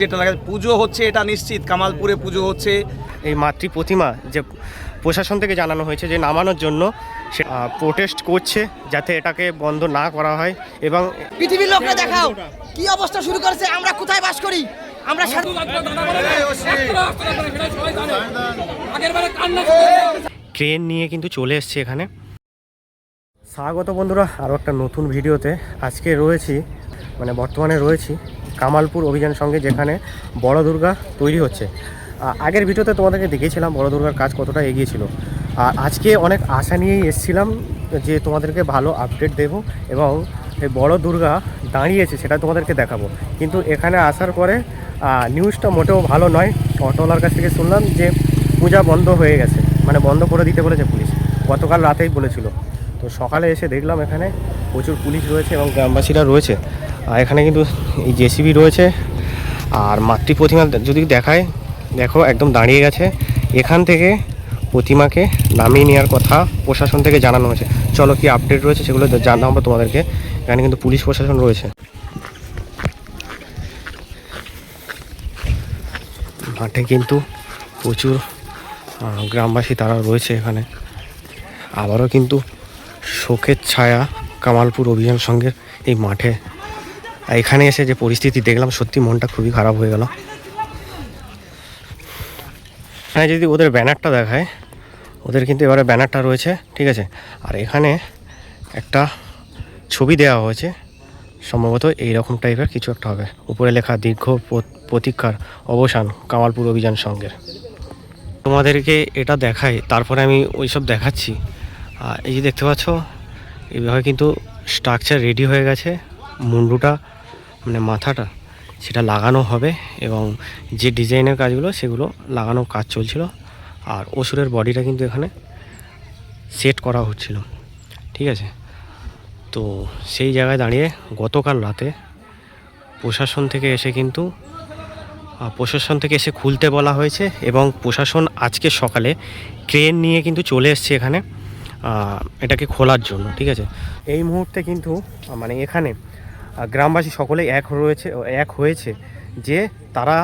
যেটা লাগে পুজো হচ্ছে এটা নিশ্চিত। কামালপুরে পুজো হচ্ছে। এই মাতৃ প্রতিমা যে প্রশাসন থেকে জানানো হয়েছে যে নামানোর জন্য সে প্রোটেস্ট করছে যাতে এটাকে বন্ধ না করা হয় এবং পৃথিবীর লোকরা দেখাও কি অবস্থা শুরু করেছে আমরা কোথায় বাস করি? আমরা ট্রেন নিয়ে কিন্তু চলে এসছে এখানে। স্বাগত বন্ধুরা আরও একটা নতুন ভিডিওতে আজকে রয়েছি মানে বর্তমানে রয়েছি। কামালপুর অভিযান সঙ্গে যেখানে বড় দুর্গা তৈরি হচ্ছে। আগের ভিডিওতে তোমাদেরকে দেখিয়েছিলাম বড় দুর্গার কাজ কতটা এগিয়েছিল আর আজকে অনেক আশা নিয়েই এসেছিলাম যে তোমাদেরকে ভালো আপডেট দেব এবং এই বড় দুর্গা দাঁড়িয়েছে সেটা তোমাদেরকে দেখাবো। কিন্তু এখানে আসার পরে নিউজটা মোটেও ভালো নয়। অটোওয়ালার কাছ থেকে শুনলাম যে পূজা বন্ধ হয়ে গেছে। মানে বন্ধ করে দিতে বলেছে পুলিশ। গতকাল রাতেই বলেছিল। তো সকালে এসে দেখলাম এখানে প্রচুর পুলিশ রয়েছে এবং গ্রামবাসীরা রয়েছে। আর এখানে কিন্তু এই জেসিবি রয়েছে আর মাতৃ প্রতিমা যদি দেখায়, দেখো একদম দাঁড়িয়ে গেছে। এখান থেকে প্রতিমাকে নামিয়ে নেওয়ার কথা প্রশাসন থেকে জানানো হয়েছে। চলো কি আপডেট রয়েছে সেগুলো জানাব তোমাদেরকে। এখানে কিন্তু পুলিশ প্রশাসন রয়েছে। মাঠে কিন্তু প্রচুর গ্রামবাসী তারা রয়েছে এখানে। আবারও কিন্তু শোকের ছায়া কামালপুর অভিযান সঙ্গে এই মাঠে এখানে এসে যে পরিস্থিতি দেখলাম, সত্যি মনটা খুবই খারাপ হয়ে গেল। এখানে যদি ওদের ব্যানারটা দেখায়, ওদের কিন্তু এবারে ব্যানারটা রয়েছে, ঠিক আছে? আর এখানে একটা ছবি দেওয়া হয়েছে, সম্ভবত এই রকম টাইপের কিছু একটা হবে। উপরে লেখা, দীর্ঘ প্র- প্রতীক্ষার অবসান কামালপুর অভিযান সঙ্গের। তোমাদেরকে এটা দেখাই তারপরে আমি ওইসব দেখাচ্ছি। এই যে দেখতে পাচ্ছ এইভাবে কিন্তু স্ট্রাকচার রেডি হয়ে গেছে, মুন্ডুটা মানে মাথাটা, সেটা লাগানো হবে এবং যে ডিজাইনের কাজগুলো, সেগুলো লাগানোর কাজ চলছিল আর অসুরের বডিটা কিন্তু এখানে সেট করা হচ্ছিল, ঠিক আছে? তো সেই জায়গায় দাঁড়িয়ে গতকাল রাতে প্রশাসন থেকে এসে কিন্তু প্রশাসন থেকে এসে খুলতে বলা হয়েছে এবং প্রশাসন আজকে সকালে ট্রেন নিয়ে কিন্তু চলে এসছে এখানে এটাকে খোলার জন্য, ঠিক আছে? এই মুহূর্তে কিন্তু মানে এখানে গ্রামবাসী সকলে এক রয়েছে এক হয়েছে যে তারা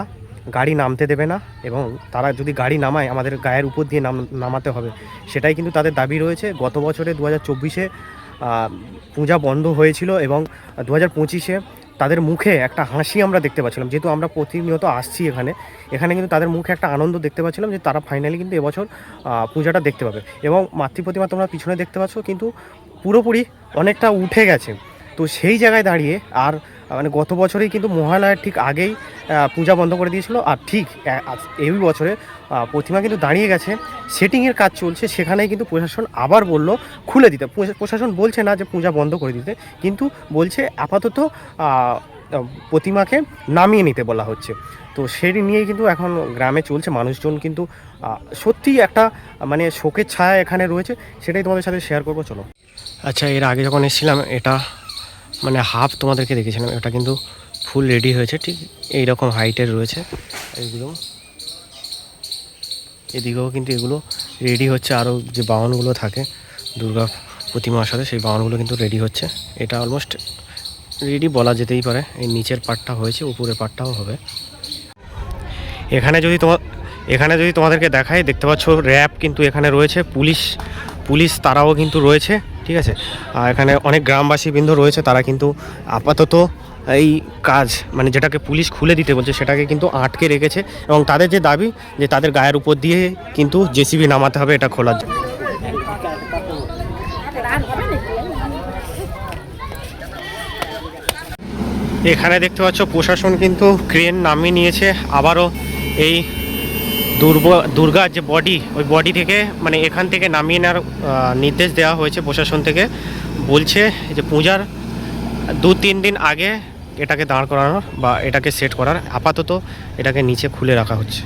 গাড়ি নামতে দেবে না এবং তারা যদি গাড়ি নামায়, আমাদের গায়ের উপর দিয়ে নাম, নামাতে হবে। সেটাই কিন্তু তাদের দাবি রয়েছে। গত বছরে দু হাজার চব্বিশে পূজা বন্ধ হয়েছিল এবং দু হাজার পঁচিশে তাদের মুখে একটা হাসি আমরা দেখতে পাচ্ছিলাম। যেহেতু আমরা প্রতিনিয়ত আসছি এখানে এখানে কিন্তু তাদের মুখে একটা আনন্দ দেখতে পাচ্ছিলাম যে তারা ফাইনালি কিন্তু এবছর পূজাটা দেখতে পাবে। এবং মাতৃ প্রতিমা তোমরা পিছনে দেখতে পাচ্ছ, কিন্তু পুরোপুরি অনেকটা উঠে গেছে। তো সেই জায়গায় দাঁড়িয়ে আর মানে গত বছরেই কিন্তু মহালয়ার ঠিক আগেই পূজা বন্ধ করে দিয়েছিল। আর ঠিক এই বছরে প্রতিমা কিন্তু দাঁড়িয়ে গেছে। সেটিংয়ের কাজ চলছে, সেখানেই কিন্তু প্রশাসন আবার বলল, খুলে দিতে। প্রশাসন বলছে না যে পূজা বন্ধ করে দিতে, কিন্তু বলছে আপাতত প্রতিমাকে নামিয়ে নিতে বলা হচ্ছে। তো সেটি নিয়েই কিন্তু এখন গ্রামে চলছে, মানুষজন কিন্তু সত্যিই একটা মানে শোকের ছায়া এখানে রয়েছে। সেটাই তোমাদের সাথে শেয়ার করব, চলো। আচ্ছা এর আগে যখন এসেছিলাম, এটা মানে হাফ তোমাদেরকে দেখেছিলাম এটা কিন্তু ফুল রেডি হয়েছে, ঠিক এই রকম হাইটের রয়েছে। এইগুলো। এদিকেও কিন্তু এগুলো রেডি হচ্ছে আরও যে বাহনগুলো থাকে, দুর্গা প্রতিমার সাথে সেই বাহনগুলো কিন্তু রেডি হচ্ছে। এটা অলমোস্ট রেডি বলা যেতেই পারে, এই নিচের পার্টটা হয়েছে, উপরের পার্টটাও হবে। এখানে যদি তোমার এখানে যদি তোমাদেরকে দেখাই, দেখতে পাচ্ছ র্যাব কিন্তু এখানে রয়েছে, পুলিশ পুলিশ তারাও কিন্তু রয়েছে। ঠিক আছে? আর এখানে অনেক গ্রামবাসী বৃন্দ রয়েছে, তারা কিন্তু আপাতত এই কাজ মানে যেটাকে পুলিশ খুলে দিতে বলছে, সেটাকে কিন্তু আটকে রেখেছে এবং তাদের যে দাবি, যে তাদের গায়ের উপর দিয়ে কিন্তু জেসিবি নামাতে হবে, এটা খোলার জন্য এখানে দেখতে পাচ্ছ, প্রশাসন কিন্তু ক্রেন নামিয়ে নিয়েছে, আবারও এই দুর্গার যে বডি ওই বডি থেকে মানে এখান থেকে নামিয়ে নেওয়ার নির্দেশ দেওয়া হয়েছে প্রশাসন থেকে। বলছে যে পূজার দু তিন দিন আগে এটাকে দাঁড় করানোর বা এটাকে সেট করার, আপাতত এটাকে নিচে খুলে রাখা হচ্ছে।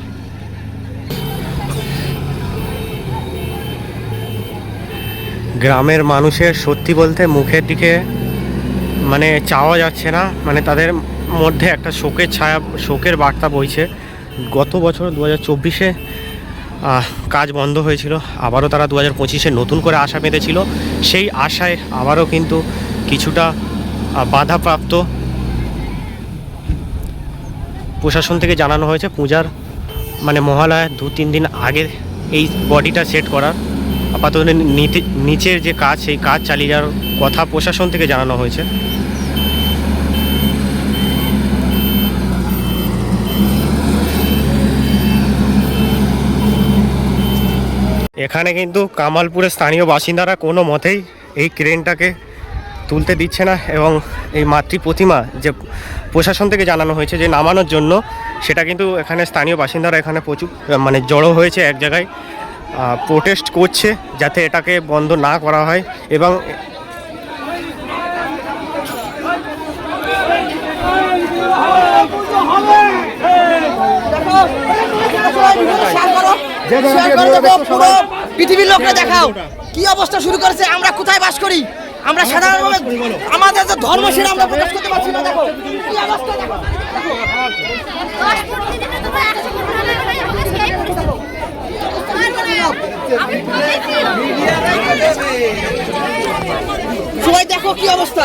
গ্রামের মানুষের সত্যি বলতে মুখের দিকে মানে চাওয়া যাচ্ছে না মানে তাদের মধ্যে একটা শোকের ছায়া, শোকের বার্তা বইছে। গত বছর দু হাজার চব্বিশে কাজ বন্ধ হয়েছিল। আবারও তারা দু হাজার পঁচিশে নতুন করে আশা পেতেছিল সেই আশায় আবারও কিন্তু কিছুটা বাধাপ্রাপ্ত প্রশাসন থেকে জানানো হয়েছে পূজার মানে মহালয়া দু তিন দিন আগে এই বডিটা সেট করার। আপাতত নিচের যে কাজ, সেই কাজ চালিয়ে যাওয়ার কথা প্রশাসন থেকে জানানো হয়েছে। এখানে কিন্তু কামালপুরের স্থানীয় বাসিন্দারা কোনো মতেই এই ক্রেনটাকে তুলতে দিচ্ছে না এবং এই মাতৃ প্রতিমা যে প্রশাসন থেকে জানানো হয়েছে যে নামানোর জন্য, সেটা কিন্তু এখানে স্থানীয় বাসিন্দারা এখানে প্রচুর মানে জড়ো হয়েছে এক জায়গায়। প্রোটেস্ট করছে যাতে এটাকে বন্ধ না করা হয় এবং শেয়ার করে দেবো পুরো পৃথিবীর লোকরা দেখাও। কি অবস্থা শুরু করেছে? আমরা কোথায় বাস করি? আমরা সাধারণভাবে আমাদের যে ধর্ম সেটা আমরা প্রকাশ করতে পারছি না দেখো। কি অবস্থা দেখো। সবাই দেখো কি অবস্থা।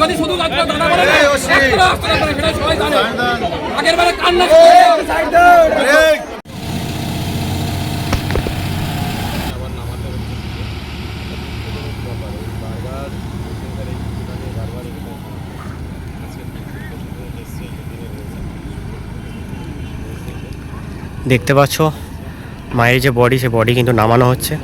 যদি শুধু রাস্তা দাঁড়া করে একটা রাস্তা দাঁড়া সেটা সবাই জানে। আগের বারে কান্না দেখতে পাচ্ছ মায়ের যে বডি সে বডি কিন্তু নামানো হচ্ছে।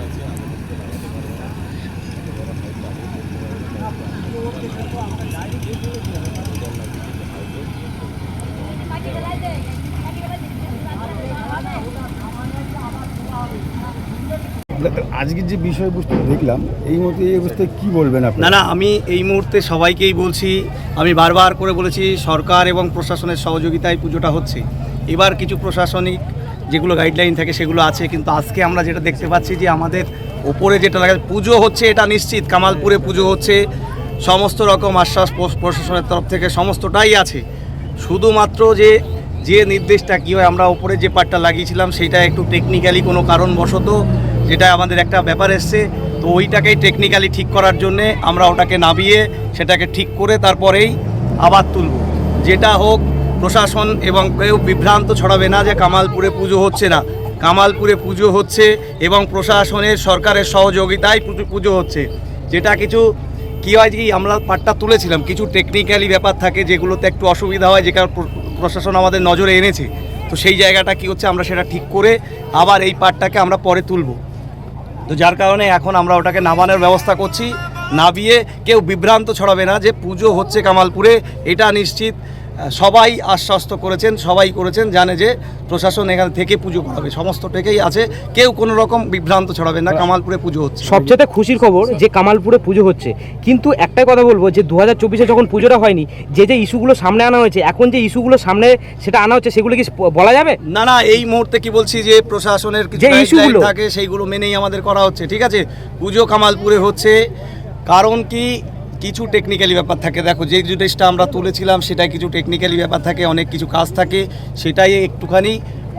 যে বিষয়বস্তু দেখলাম, এই মুহূর্তে এই অবস্থায় কি বলবেন আপনি না না, আমি এই মুহূর্তে সবাইকেই বলছি, আমি বারবার করে বলেছি, সরকার এবং প্রশাসনের সহযোগিতায় পুজোটা হচ্ছে। এবার কিছু প্রশাসনিক যেগুলো গাইডলাইন থাকে সেগুলো আছে, কিন্তু আজকে আমরা যেটা দেখতে পাচ্ছি যে আমাদের ওপরে যেটা লাগে, পুজো হচ্ছে এটা নিশ্চিত, কামালপুরে পুজো হচ্ছে, সমস্ত রকম আশ্বাস প্রশ- প্রশাসনের তরফ থেকে সমস্তটাই আছে। শুধুমাত্র যে যে নির্দেশটা কী হয়, আমরা ওপরে যে পার্টটা লাগিয়েছিলাম, সেটা একটু টেকনিক্যালি কোনো কারণবশত যেটা আমাদের একটা ব্যাপার এসছে, তো ওইটাকেই টেকনিক্যালি ঠিক করার জন্যে আমরা ওটাকে নামিয়ে সেটাকে ঠিক করে তারপরেই আবার তুলব। যেটা হোক, প্রশাসন এবং কেউ বিভ্রান্ত ছড়াবে না যে কামালপুরে পুজো হচ্ছে না। কামালপুরে পুজো হচ্ছে এবং প্রশাসনের সরকারের সহযোগিতায় পুজো- হচ্ছে। যেটা কিছু কী হয় কি আমরা পাটটা তুলেছিলাম, কিছু টেকনিক্যালি ব্যাপার থাকে যেগুলোতে একটু অসুবিধা হয়, যে কারণ প্রশাসন আমাদের নজরে এনেছে। তো সেই জায়গাটা কি হচ্ছে, আমরা সেটা ঠিক করে আবার এই পাটটাকে আমরা পরে তুলব। তো যার কারণে এখন আমরা ওটাকে নামানোর ব্যবস্থা করছি নাবিয়ে কেউ বিভ্রান্ত ছড়াবে না যে পুজো হচ্ছে কামালপুরে, এটা নিশ্চিত। সবাই আশ্বস্ত করেছেন সবাই করেছেন জানে যে প্রশাসন এখান থেকে পুজো করাবে। সমস্ত থেকেই আছে। কেউ কোনো রকম বিভ্রান্ত ছড়াবে না কামালপুরে পুজো হচ্ছে। সবচেয়ে খুশির খবর যে কামালপুরে পুজো হচ্ছে। কিন্তু একটাই কথা বলব যে দু হাজার চব্বিশে যখন পুজোটা হয়নি যে যে ইস্যুগুলো সামনে আনা হয়েছে এখন যে ইস্যুগুলো সামনে সেটা আনা হচ্ছে সেগুলো কি বলা যাবে? না না এই মুহূর্তে কি বলছি যে প্রশাসনের কিছু যে issue-গুলো। থাকে সেইগুলো মেনেই আমাদের করা হচ্ছে ঠিক আছে? পুজো কামালপুরে হচ্ছে। কারণ কি কিছু টেকনিক্যালি ব্যাপার থাকে। দেখো যে জিনিসটা আমরা তুলেছিলাম সেটাই কিছু টেকনিক্যালি ব্যাপার থাকে অনেক কিছু কাজ থাকে সেটাই একটুখানি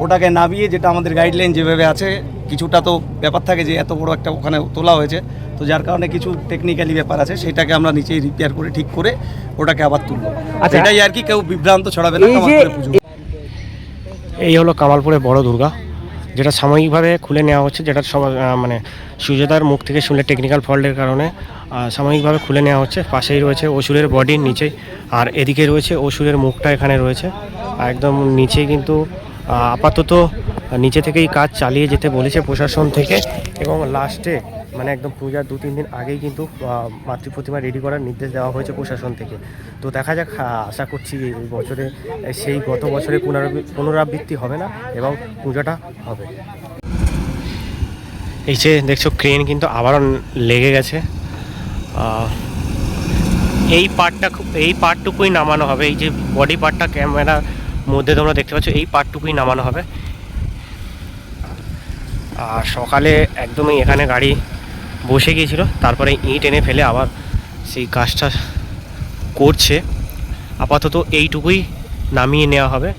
ওটাকে নামিয়ে যেটা আমাদের গাইডলাইন যেভাবে আছে কিছুটা তো ব্যাপার থাকে যে এত বড় একটা ওখানে তোলা হয়েছে। তো যার কারণে কিছু টেকনিক্যালি ব্যাপার আছে সেটাকে আমরা নিচেই রিপেয়ার করে ঠিক করে ওটাকে আবার তুলবো। আচ্ছা। এটাই আর কি কেউ বিভ্রান্ত ছড়াবে না এই যে কামালপুরে পুজো। এই হলো কামালপুরের বড় দুর্গা। যেটা সাময়িকভাবে খুলে নেওয়া হচ্ছে, যেটা সব- মানে সুজাতার মুখ থেকে শুনলে টেকনিক্যাল ফল্টের কারণে সাময়িকভাবে খুলে নেওয়া হচ্ছে। পাশেই রয়েছে অসুরের বডির নিচেই, আর এদিকে রয়েছে অসুরের মুখটা এখানে রয়েছে। একদম নিচে কিন্তু আপাতত নিচে থেকেই কাজ চালিয়ে যেতে বলেছে প্রশাসন থেকে এবং লাস্টে মানে একদম পূজার দু তিন দিন আগেই কিন্তু মাতৃ প্রতিমা রেডি করার নির্দেশ দেওয়া হয়েছে প্রশাসন থেকে। তো দেখা যাক আশা করছি এই বছরে সেই গত বছরে পুনরাবৃ- পুনরাবৃত্তি হবে না এবং পূজাটা হবে। এই যে দেখছ ক্রেন কিন্তু আবারও লেগে গেছে। এই পার্টটা এই পার্টটুকুই নামানো হবে। এই যে বডি পার্টটা ক্যামেরার মধ্যে তোমরা দেখতে পাচ্ছ, এই পার্টটুকুই নামানো হবে। আর সকালে একদমই এখানে গাড়ি বসে গিয়েছিল, তারপরে ইট এনে ফেলে আবার সেই কাজটা করছে। আপাতত এইটুকুই নামিয়ে নেওয়া হবে।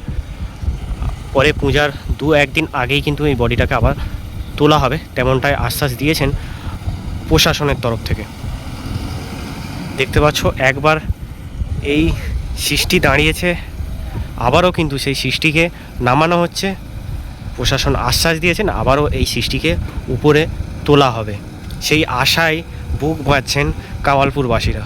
পরে পূজার দু একদিন আগেই কিন্তু এই বডিটাকে আবার তোলা হবে, তেমনটাই আশ্বাস দিয়েছেন প্রশাসনের তরফ থেকে। দেখতে পাচ্ছ, একবার এই সৃষ্টি দাঁড়িয়েছে, আবারও কিন্তু সেই সৃষ্টিকে নামানো হচ্ছে। প্রশাসন আশ্বাস দিয়েছেন, আবারও এই সৃষ্টিকে উপরে তোলা হবে। সেই আশায় বুক বাঁধছেন কামালপুরবাসীরা।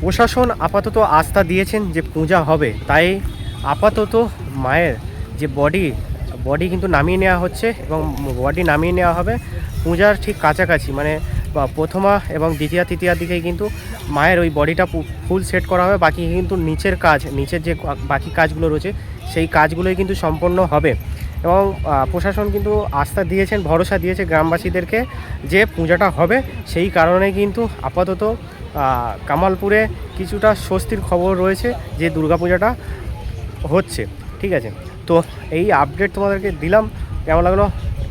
প্রশাসন আপাতত আস্থা দিয়েছেন যে পূজা হবে তাই আপাতত মায়ের যে বডি বডি কিন্তু নামিয়ে নেওয়া হচ্ছে এবং বডি নামিয়ে নেওয়া হবে। পূজার ঠিক কাছাকাছি মানে প্রথমা এবং দ্বিতীয়া তৃতীয়ার দিকেই কিন্তু মায়ের ওই বডিটা ফুল সেট করা হবে। বাকি কিন্তু নিচের কাজ, নিচের যে বাকি কাজগুলো রয়েছে, সেই কাজগুলোই কিন্তু সম্পন্ন হবে। এবং প্রশাসন কিন্তু আস্থা দিয়েছেন, ভরসা দিয়েছে গ্রামবাসীদেরকে যে পূজাটা হবে। সেই কারণে কিন্তু আপাতত কামালপুরে কিছুটা স্বস্তির খবর রয়েছে যে দুর্গাপূজাটা হচ্ছে। ঠিক আছে? তো এই আপডেট তোমাদেরকে দিলাম। কেমন লাগল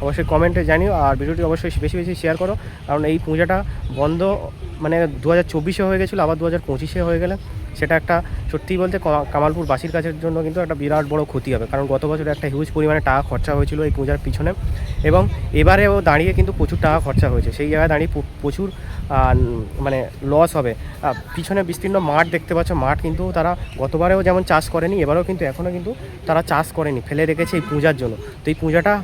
অবশ্যই কমেন্টে জানিও আর ভিডিওটি অবশ্যই বেশি বেশি শেয়ার করো। কারণ এই পূজাটা বন্ধ মানে দু হাজার চব্বিশে হয়ে গেছিল, আবার দু হাজার পঁচিশে হয়ে গেলে। সেটা একটা সত্যিই বলতে কমা- কামালপুর বাসীর কাছের জন্য কিন্তু একটা বিরাট বড় ক্ষতি হবে। কারণ গত বছর একটা হিউজ পরিমাণে টাকা খরচা হয়েছিল এই পূজার পিছনে এবং এবারেও দাঁড়িয়ে কিন্তু প্রচুর টাকা খরচা হয়েছে। সেই জায়গায় দাঁড়িয়ে প্রচুর মানে লস হবে। পিছনে বিস্তীর্ণ মাঠ দেখতে পাচ্ছ, মাঠ কিন্তু তারা গতবারেও যেমন চাষ করেনি, এবারেও কিন্তু এখনও কিন্তু তারা চাষ করেনি, ফেলে রেখেছে এই পূজার জন্য। তো এই পূজাটা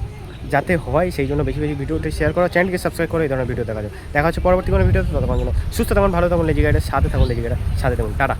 যাতে হয়, সেই জন্য বেশি বেশি ভিডিওটি শেয়ার করো চ্যানেলকে সাবস্ক্রাইব করো, এই ধরনের ভিডিও দেখা যায় দেখা হচ্ছে পরবর্তী কোনো ভিডিওতে ততক্ষণ জন্য সুস্থ থাকুন, ভালো থাকুন লেজি গাইডের সাথে থাকুন লেজি গাইডের সাথে থাকুন। টাটা।